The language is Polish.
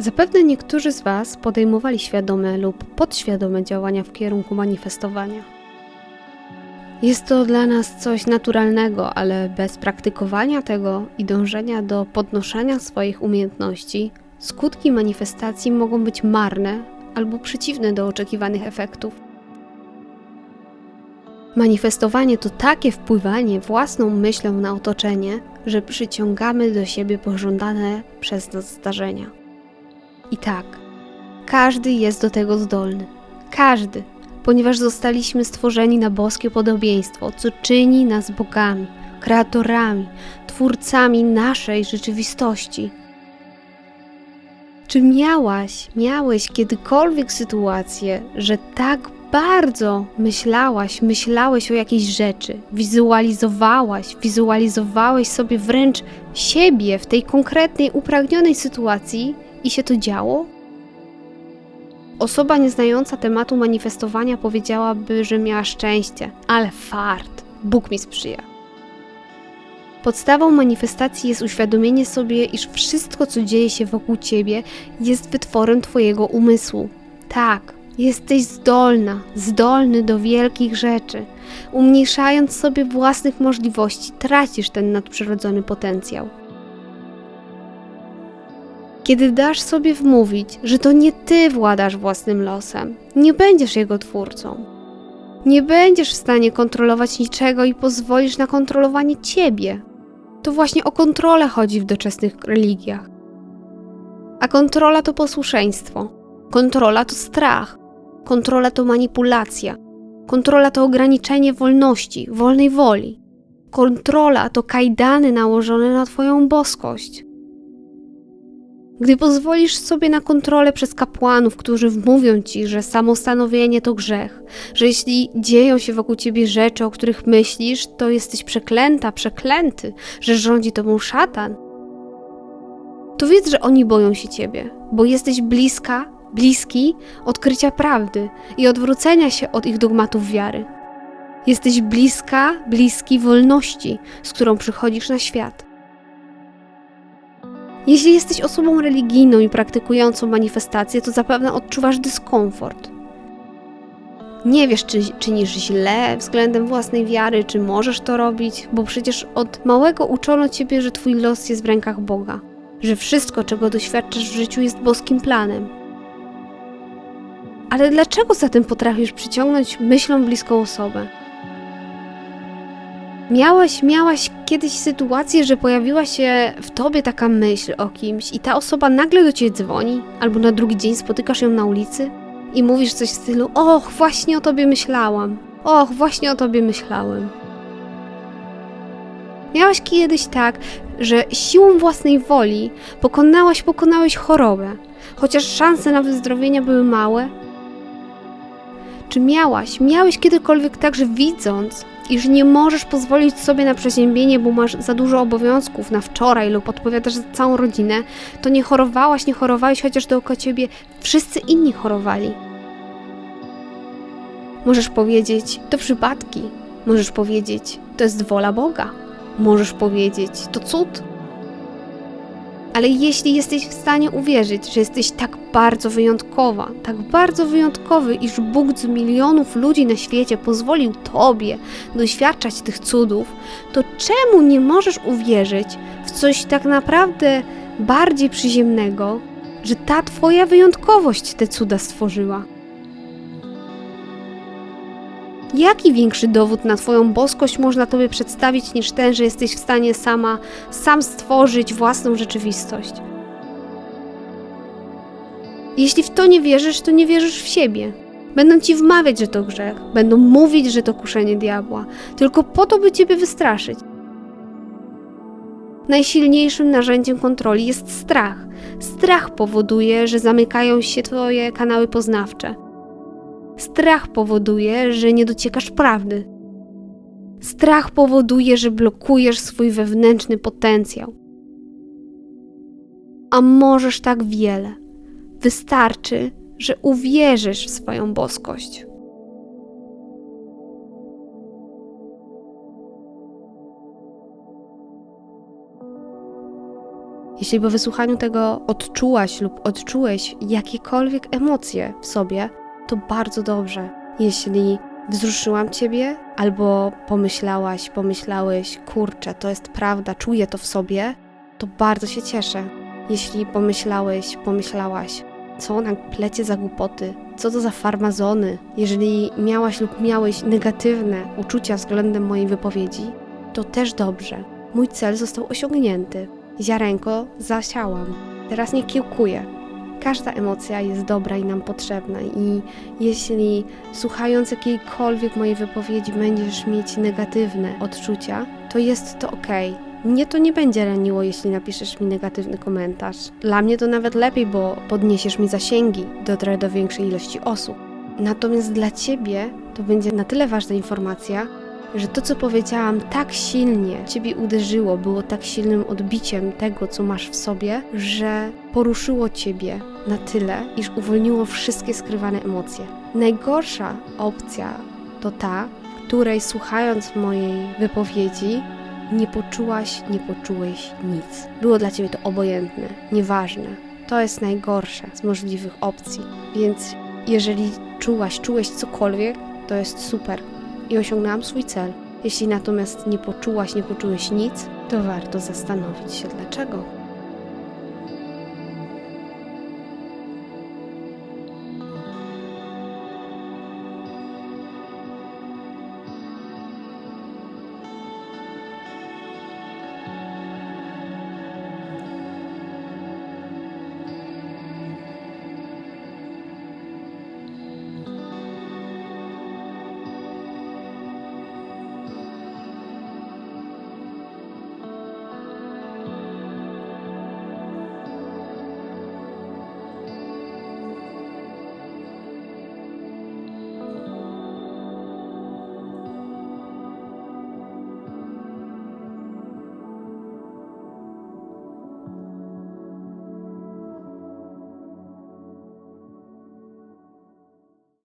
Zapewne niektórzy z Was podejmowali świadome lub podświadome działania w kierunku manifestowania. Jest to dla nas coś naturalnego, ale bez praktykowania tego i dążenia do podnoszenia swoich umiejętności, skutki manifestacji mogą być marne albo przeciwne do oczekiwanych efektów. Manifestowanie to takie wpływanie własną myślą na otoczenie, że przyciągamy do siebie pożądane przez nas zdarzenia. I tak, każdy jest do tego zdolny. Każdy, ponieważ zostaliśmy stworzeni na boskie podobieństwo, co czyni nas bogami, kreatorami, twórcami naszej rzeczywistości. Czy miałaś, miałeś kiedykolwiek sytuację, że tak bardzo myślałaś, myślałeś o jakiejś rzeczy, wizualizowałaś, wizualizowałeś sobie wręcz siebie w tej konkretnej, upragnionej sytuacji i się to działo? Osoba nieznająca tematu manifestowania powiedziałaby, że miała szczęście, ale fart, Bóg mi sprzyja. Podstawą manifestacji jest uświadomienie sobie, iż wszystko, co dzieje się wokół ciebie, jest wytworem Twojego umysłu. Tak, jesteś zdolna, zdolny do wielkich rzeczy. Umniejszając sobie własnych możliwości, tracisz ten nadprzyrodzony potencjał. Kiedy dasz sobie wmówić, że to nie ty władasz własnym losem, nie będziesz jego twórcą. Nie będziesz w stanie kontrolować niczego i pozwolisz na kontrolowanie ciebie. To właśnie o kontrolę chodzi w doczesnych religiach. A kontrola to posłuszeństwo. Kontrola to strach. Kontrola to manipulacja. Kontrola to ograniczenie wolności, wolnej woli. Kontrola to kajdany nałożone na Twoją boskość. Gdy pozwolisz sobie na kontrolę przez kapłanów, którzy wmówią ci, że samostanowienie to grzech, że jeśli dzieją się wokół ciebie rzeczy, o których myślisz, to jesteś przeklęta, przeklęty, że rządzi tobą szatan, to wiedz, że oni boją się ciebie, bo jesteś bliska, bliski odkrycia prawdy i odwrócenia się od ich dogmatów wiary. Jesteś bliska, bliski wolności, z którą przychodzisz na świat. Jeśli jesteś osobą religijną i praktykującą manifestację, to zapewne odczuwasz dyskomfort. Nie wiesz, czy czynisz źle względem własnej wiary, czy możesz to robić, bo przecież od małego uczono ciebie, że twój los jest w rękach Boga, że wszystko, czego doświadczasz w życiu, jest boskim planem. Ale dlaczego zatem potrafisz przyciągnąć myślą bliską osobę? Miałaś, miałaś kiedyś sytuację, że pojawiła się w tobie taka myśl o kimś i ta osoba nagle do ciebie dzwoni, albo na drugi dzień spotykasz ją na ulicy i mówisz coś w stylu: Och, właśnie o tobie myślałam. Och, właśnie o tobie myślałem. Miałaś kiedyś tak, że siłą własnej woli pokonałaś, pokonałeś chorobę, chociaż szanse na wyzdrowienie były małe? Czy miałaś, miałeś kiedykolwiek tak, że widząc, iż nie możesz pozwolić sobie na przeziębienie, bo masz za dużo obowiązków na wczoraj lub odpowiadasz za całą rodzinę, to nie chorowałaś, nie chorowałeś, chociaż dookoła ciebie wszyscy inni chorowali. Możesz powiedzieć, to przypadki. Możesz powiedzieć, to jest wola Boga. Możesz powiedzieć, to cud. Ale jeśli jesteś w stanie uwierzyć, że jesteś tak bardzo wyjątkowa, tak bardzo wyjątkowy, iż Bóg z milionów ludzi na świecie pozwolił Tobie doświadczać tych cudów, to czemu nie możesz uwierzyć w coś tak naprawdę bardziej przyziemnego, że ta Twoja wyjątkowość te cuda stworzyła? Jaki większy dowód na Twoją boskość można Tobie przedstawić niż ten, że jesteś w stanie sama, sam stworzyć własną rzeczywistość? Jeśli w to nie wierzysz, to nie wierzysz w siebie. Będą ci wmawiać, że to grzech, będą mówić, że to kuszenie diabła, tylko po to, by ciebie wystraszyć. Najsilniejszym narzędziem kontroli jest strach. Strach powoduje, że zamykają się twoje kanały poznawcze. Strach powoduje, że nie dociekasz prawdy. Strach powoduje, że blokujesz swój wewnętrzny potencjał. A możesz tak wiele. Wystarczy, że uwierzysz w swoją boskość. Jeśli po wysłuchaniu tego odczułaś lub odczułeś jakiekolwiek emocje w sobie, to bardzo dobrze. Jeśli wzruszyłam ciebie, albo pomyślałaś, pomyślałeś, kurczę, to jest prawda, czuję to w sobie, to bardzo się cieszę. Jeśli pomyślałeś, pomyślałaś, co ona plecie za głupoty, co to za farmazony, jeżeli miałaś lub miałeś negatywne uczucia względem mojej wypowiedzi, to też dobrze. Mój cel został osiągnięty. Ziarenko zasiałam. Teraz nie kiełkuję. Każda emocja jest dobra i nam potrzebna i jeśli słuchając jakiejkolwiek mojej wypowiedzi będziesz mieć negatywne odczucia, to jest to ok. Mnie to nie będzie raniło, jeśli napiszesz mi negatywny komentarz. Dla mnie to nawet lepiej, bo podniesiesz mi zasięgi, dotrę do większej ilości osób. Natomiast dla ciebie to będzie na tyle ważna informacja, że to, co powiedziałam, tak silnie ciebie uderzyło, było tak silnym odbiciem tego, co masz w sobie, że poruszyło ciebie na tyle, iż uwolniło wszystkie skrywane emocje. Najgorsza opcja to ta, której słuchając mojej wypowiedzi, nie poczułaś, nie poczułeś nic. Było dla ciebie to obojętne, nieważne. To jest najgorsze z możliwych opcji. Więc jeżeli czułaś, czułeś cokolwiek, to jest super i osiągnęłam swój cel. Jeśli natomiast nie poczułaś, nie poczułeś nic, to warto zastanowić się dlaczego.